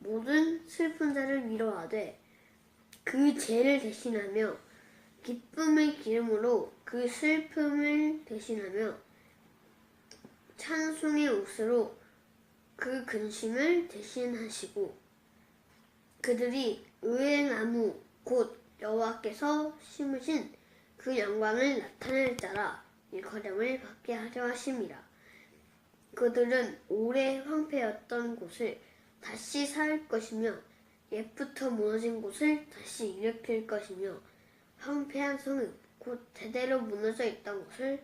모든 슬픈 자를 위로하되 그 죄를 대신하며 기쁨의 기름으로 그 슬픔을 대신하며 찬송의 옷으로 그 근심을 대신하시고 그들이 의의 나무 곧 여호와께서 심으신 그 영광을 나타낼 자라 일컬음을 받게 하려 하심이라. 그들은 오래 황폐였던 곳을 다시 살 것이며 옛부터 무너진 곳을 다시 일으킬 것이며 황폐한 성읍 곧 대대로 무너져 있던 곳을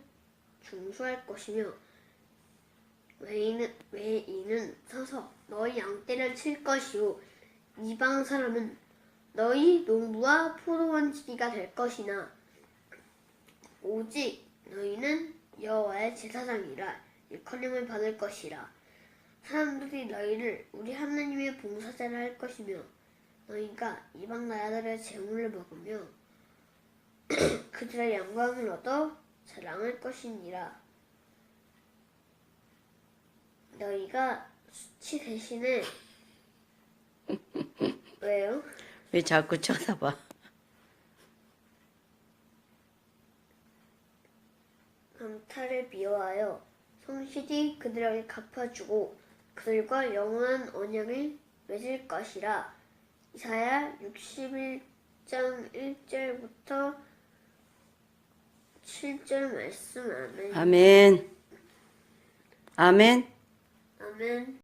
중수할 것이며 외인은, 외인은 서서 너희 양떼를 칠 것이요. 이방 사람은 너희 농부와 포도원지기가 될 것이나 오직 너희는 여호와의 제사장이라 일컬음을 받을 것이라 사람들이 너희를 우리 하나님의 봉사자를 할 것이며 너희가 이방 나라들의 재물을 먹으며 그들의 영광을 얻어 자랑할 것이니라 너희가 수치 대신에 왜요? 왜 자꾸 쳐다봐? 강탈을 미워하여 성실히 그들에게 갚아주고 그들과 영원한 언약을 맺을 것이라 이사야 61장 1절부터 7절 말씀 아멘 아멘. 아멘. 아멘